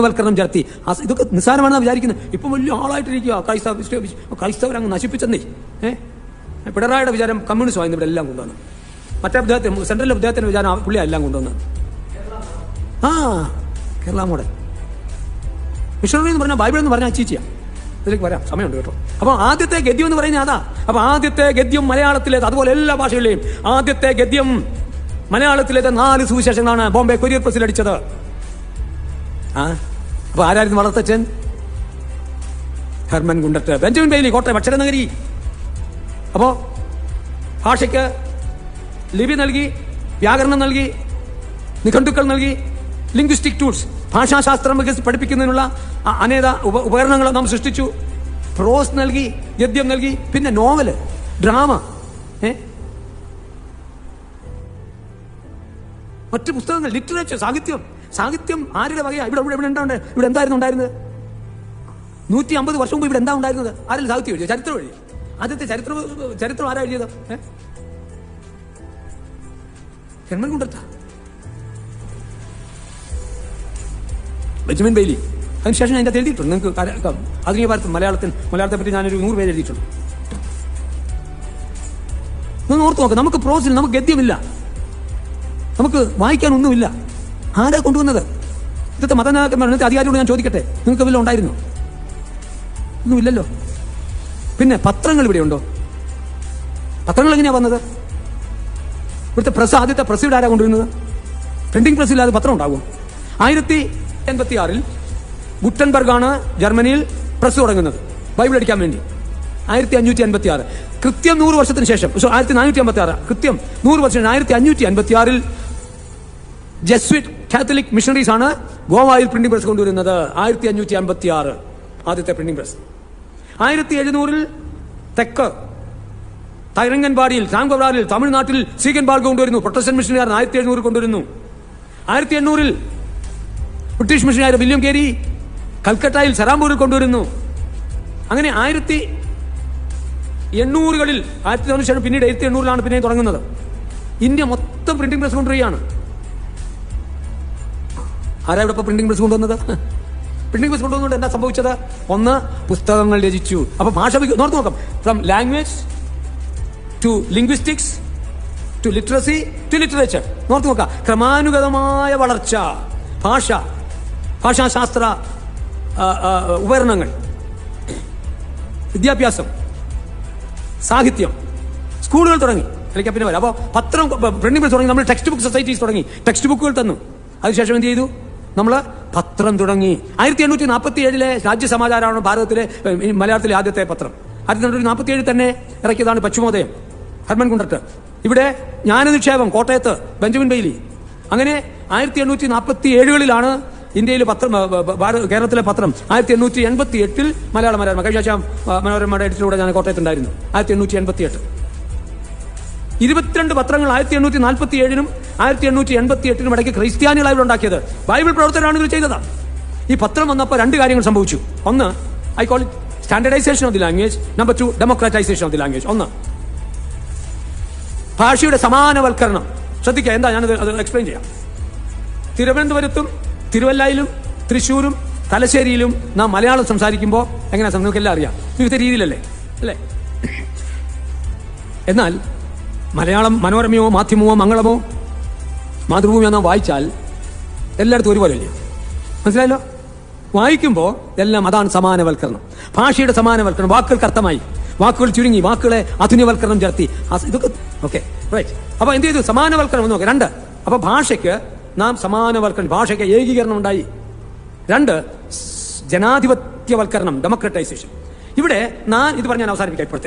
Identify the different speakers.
Speaker 1: വൽക്കരണം ചേർത്തി ഇതൊക്കെ നിസ്സാരമാണെന്ന് വിചാരിക്കുന്നത് ഇപ്പം വലിയ ആളായിട്ടിരിക്കുക ക്രൈസ്തവ ക്രൈസ്തവരങ്ങ് നശിപ്പിച്ചെന്നേ. ഏഹ് പിണറായിയുടെ വിചാരം കമ്മ്യൂണിസ്റ്റ് ആയിരുന്നു ഇവിടെ എല്ലാം കൊണ്ടുവന്നു. മറ്റേ അദ്ദേഹത്തിന് സെൻട്രൽ അദ്ദേഹത്തിന്റെ വിചാരം പുള്ളിയാ എല്ലാം കൊണ്ടുവന്നു. ആ കേരള മോഡൽ. മിഷണറി എന്ന് പറഞ്ഞാൽ ബൈബിൾ എന്ന് പറഞ്ഞാൽ ചീച്ചിയാ. ഇതിലേക്ക് വരാം. സമയമുണ്ട് കേട്ടോ. അപ്പൊ ആദ്യത്തെ ഗദ്യം എന്ന് പറയുന്നത് അതാ. അപ്പൊ ആദ്യത്തെ ഗദ്യം മലയാളത്തിലേത് അതുപോലെ എല്ലാ ഭാഷകളിലെയും. ആദ്യത്തെ ഗദ്യം മലയാളത്തിലേത് നാല് സുവിശേഷങ്ങളാണ്. ബോംബെ കൊരിയർ പ്രസിൽ അടിച്ചത് അപ്പൊ ആരായിരുന്നു വളർത്തച്ഛൻ? Hermann Gundert Benjamin Bailey Kottayam അക്ഷരനഗരി. അപ്പോ ഭാഷയ്ക്ക് ലിപി നൽകി വ്യാകരണം നൽകി നിഘണ്ടുക്കൾ നൽകി ലിംഗ്വിസ്റ്റിക് ടൂൾസ് ഭാഷാശാസ്ത്രം വികസി പഠിപ്പിക്കുന്നതിനുള്ള അനേക ഉപ ഉപകരണങ്ങൾ നാം സൃഷ്ടിച്ചു. പ്രോസ് നൽകി ഗദ്യം നൽകി പിന്നെ നോവൽ ഡ്രാമ ഏ? മറ്റു പുസ്തകങ്ങൾ ലിറ്ററേച്ചർ സാഹിത്യം. സാഹിത്യം ആരുടെ വകയാ? ഇവിടെ ഇവിടെ ഇവിടെ ഇവിടെ എന്തായിരുന്നു ഉണ്ടായിരുന്നത്? നൂറ്റി അമ്പത് വർഷം മുമ്പ് ഇവിടെ എന്താ ഉണ്ടായിരുന്നത്? ആരിൽ സാഹിത്യം എഴുതിയോ ചരിത്രം എഴുതി. ആദ്യത്തെ ചരിത്ര ചരിത്രം ആരാ എഴുതിയത്? കുണ്ടത്ത ബെഞ്ചമിൻ ബെയ്ലി. അതിനുശേഷം ഞാൻ അതിന്റെ എഴുതിയിട്ടുണ്ട്. നിങ്ങൾക്ക് ആധുനിക ഭാരതം മലയാളത്തിൽ മലയാളത്തെ പറ്റി ഞാനൊരു നൂറ് പേര് എഴുതിയിട്ടുണ്ട്. ഓർത്ത് നോക്കാം. നമുക്ക് പ്രോസിൽ നമുക്ക് ഗദ്യമില്ല. നമുക്ക് വായിക്കാൻ ഒന്നുമില്ല ആരാ കൊണ്ടുവന്നത്? ഇന്നത്തെ ഇന്നത്തെ അധികാരിയോട് ഞാൻ ചോദിക്കട്ടെ? നിങ്ങൾക്ക് വല്ലതും ഉണ്ടായിരുന്നു? ഒന്നുമില്ലല്ലോ. പിന്നെ പത്രങ്ങൾ ഇവിടെ ഉണ്ടോ? പത്രങ്ങൾ എങ്ങനെയാ വന്നത്? ഇവിടുത്തെ പ്രസ് ആദ്യത്തെ പ്രസ് ഇവിടെ ആരാ കൊണ്ടുവരുന്നത്? പ്രിന്റിംഗ് പ്രസ് ഇല്ലാതെ പത്രം ഉണ്ടാകും ആയിരത്തി എൺപത്തി ആറിൽ ഗുട്ടൻബർഗാണ് ജർമ്മനിയിൽ പ്രസ് തുടങ്ങുന്നത്. ബൈബിൾ അടിക്കാൻ വേണ്ടി. ആയിരത്തി അഞ്ഞൂറ്റി അൻപത്തി ആറ് കൃത്യം നൂറ് വർഷത്തിന് ശേഷം ആയിരത്തി നാനൂറ്റി അമ്പത്തി ആറ് കൃത്യം നൂറ് വർഷം ആയിരത്തി അഞ്ഞൂറ്റി അൻപത്തി ആറിൽ ജസ്വിറ്റ് കാത്തലിക് മിഷണറീസ് ആണ് ഗോവയിൽ പ്രിന്റിംഗ് പ്രസ് കൊണ്ടുവരുന്നത്. ആയിരത്തി അഞ്ഞൂറ്റി അൻപത്തി ആറ് ആദ്യത്തെ പ്രിന്റിംഗ് പ്രസ് ആയിരത്തി എഴുന്നൂറിൽ തെക്ക് തൈരങ്കൻപാടിയിൽ താങ്കോറാറിൽ തമിഴ്നാട്ടിൽ സീഗൻ ബാർഗ് കൊണ്ടുവരുന്നു. പ്രൊട്ടസ്റ്റന്റ് മിഷനുകാരൻ ആയിരത്തി എഴുന്നൂറിൽ കൊണ്ടുവരുന്നു. ആയിരത്തി എണ്ണൂറിൽ ബ്രിട്ടീഷ് മിഷനുകാർ വില്യം കേരി കൽക്കട്ടയിൽ സരാംപൂരിൽ കൊണ്ടുവരുന്നു. അങ്ങനെ ആയിരത്തി എണ്ണൂറുകളിൽ ആയിരത്തി തൊണ്ണൂറ്റി പിന്നീട് ആയിരത്തി എണ്ണൂറിലാണ് പിന്നെ തുടങ്ങുന്നത്. ഇന്ത്യ മൊത്തം പ്രിന്റിംഗ് പ്രസ് കൊണ്ടുവരികയാണ്. ആരാ ഇവിടെ പ്രിന്റിംഗ് പ്രസ് കൊണ്ടുവന്നത്? പ്രിന്റിംഗ് പ്രസ് കൊണ്ടുവന്നുകൊണ്ട് എന്താ സംഭവിച്ചത്? ഒന്ന് പുസ്തകങ്ങൾ രചിച്ചു. അപ്പൊ ഭാഷ നോർത്ത് നോക്കാം from language to linguistics to literacy to literature north നോക്കാം ക്രമാനുഗതമായ വളർച്ച ഭാഷ ഭാഷാശാസ്ത്ര ഉപകരണങ്ങൾ വിദ്യാഭ്യാസം സാഹിത്യം സ്കൂളുകൾ തുടങ്ങി. അല്ലെങ്കിൽ പിന്നെ വരാം. അപ്പോൾ പത്രം പ്രിന്റിംഗ് പ്രസ് തുടങ്ങി. നമ്മൾ ടെക്സ്റ്റ് ബുക്ക് സൊസൈറ്റീസ് തുടങ്ങി. ടെക്സ്റ്റ് ബുക്കുകൾ തന്നു. അതിനുശേഷം എന്ത് ചെയ്തു? നമ്മൾ പത്രം തുടങ്ങി. ആയിരത്തി എണ്ണൂറ്റി നാൽപ്പത്തി ഏഴിലെ രാജ്യസമാചാരമാണ് ഭാരതത്തിലെ മലയാളത്തിലെ ആദ്യത്തെ പത്രം. ആയിരത്തി എണ്ണൂറ്റി നാൽപ്പത്തി ഏഴിൽ തന്നെ ഇറക്കിയതാണ് പശ്ചിമോദയം ഹർമൻ കുണ്ടട്ട് ഇവിടെ ജ്ഞാനനിക്ഷേപം കോട്ടയത്ത് ബെഞ്ചമിൻ ബെയ്ലി. അങ്ങനെ ആയിരത്തി എണ്ണൂറ്റി നാൽപ്പത്തി ഏഴുകളിലാണ് ഇന്ത്യയിൽ പത്രം കേരളത്തിലെ പത്രം. ആയിരത്തി എണ്ണൂറ്റി എൺപത്തി എട്ടിൽ മലയാള മനോരമ കഴിഞ്ഞ മനോരമയുടെ എഡിറ്ററിലൂടെ ഞാൻ കോട്ടയത്തുണ്ടായിരുന്നു. ആയിരത്തി എണ്ണൂറ്റി എൺപത്തി എട്ട് ഇരുപത്തിരണ്ട് പത്രങ്ങൾ ആയിരത്തി എണ്ണൂറ്റി നാൽപ്പത്തി ഏഴിനും ആയിരത്തി എണ്ണൂറ്റി എൺപത്തി എട്ടിനും ഇടയ്ക്ക് ക്രിസ്ത്യാനികളായി ഉണ്ടാക്കിയത്. ബൈബിൾ പ്രവർത്തനമാണ് ഇത് ചെയ്തത്. ഈ പത്രം വന്നപ്പോൾ രണ്ട് കാര്യങ്ങൾ സംഭവിച്ചു. ഒന്ന് I call standardisation of the language number two democratisation of the language ഒന്ന് ഭാഷയുടെ സമാനവൽക്കരണം. ശ്രദ്ധിക്കുക എന്താ ഞാനത് അത് എക്സ്പ്ലെയിൻ ചെയ്യാം. തിരുവനന്തപുരത്തും തിരുവല്ലയിലും തൃശ്ശൂരും തലശ്ശേരിയിലും നാം മലയാളം സംസാരിക്കുമ്പോൾ എങ്ങനെയാണ് നിങ്ങൾക്ക് എല്ലാം അറിയാം. വിവിധ രീതിയിലല്ലേ? അല്ലേ? എന്നാൽ മലയാളം മനോരമയോ മാധ്യമമോ മംഗളമോ മാതൃഭൂമിയോ നാം വായിച്ചാൽ എല്ലായിടത്തും ഒരുപോലെയല്ലേ? മനസ്സിലായല്ലോ? വായിക്കുമ്പോൾ എല്ലാം അതാണ് സമാനവൽക്കരണം. ഭാഷയുടെ സമാനവൽക്കരണം. വാക്കുകൾക്ക് കർത്തമായി. വാക്കുകൾ ചുരുങ്ങി. വാക്കുകളെ ആധുനികവൽക്കരണം ചേർത്തി ഇതൊക്കെ ഓക്കെ റൈറ്റ് അപ്പൊ എന്ത് ചെയ്തു? സമാനവൽക്കരണം നോക്കാം. രണ്ട്. അപ്പൊ ഭാഷയ്ക്ക് നാം സമാനവൽക്കരണം ഭാഷയ്ക്ക് ഏകീകരണം ഉണ്ടായി. രണ്ട് ജനാധിപത്യവൽക്കരണം ഡെമോക്രറ്റൈസേഷൻ ഇവിടെ ഞാൻ ഇത് പറഞ്ഞ് ഞാൻ അവസാനിപ്പിക്കാം ഇപ്പോഴത്തെ.